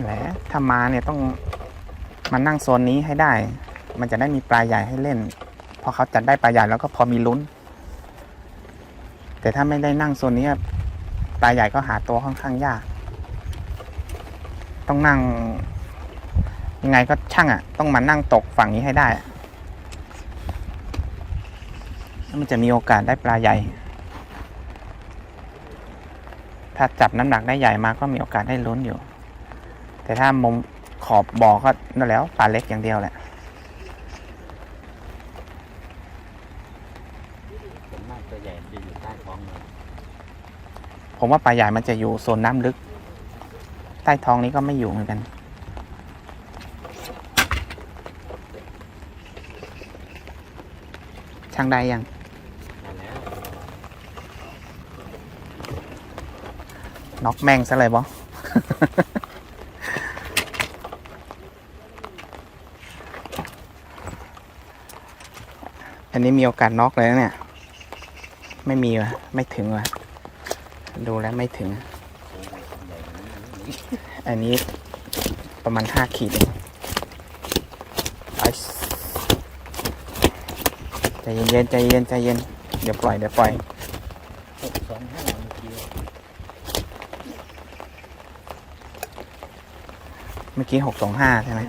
แหละถ้ามาเนี่ยต้องมานั่งโซนนี้ให้ได้ มันจะได้มีปลาใหญ่ให้เล่น พอเขาจัดได้ปลาใหญ่แล้วก็พอมีลุ้น แต่ถ้าไม่ได้นั่งโซนนี้ปลาใหญ่ก็หาตัวค่อนข้างยาก ต้องนั่งยังไงก็ช่างอะ ต้องมานั่งตกฝั่งนี้ให้ได้แล้วมันจะมีโอกาสได้ปลาใหญ่ ถ้าจับน้ำหนักได้ใหญ่มาก็มีโอกาสได้ลุ้นอยู่ แต่ถ้ามุมขอบบ่อก็นั่นแล้วปลาเล็กอย่างเดียวแหละส่วนมากตัวใหญ่จะอยู่ใต้ท้องเลยผมว่าปลาใหญ่มันจะอยู่โซนน้ำลึก ใต้ท้องนี้ก็ไม่อยู่เหมือนกัน ช่างได้ยังมาแล้วน็อกแม่งซะเลยบอ อันนี้มีโอกาสน็อกเลยนะเนี่ย ไม่มีวะไม่ถึงวะดูแล้วไม่ถึง อันนี้ประมาณห้าขีดไอใจเย็นใจเย็นใจเย็น เดี๋ยวปล่อยเดี๋ยวปล่อยหกสองห้าเมื่อกี้เมื่อกี้หกสองห้าใช่ไหม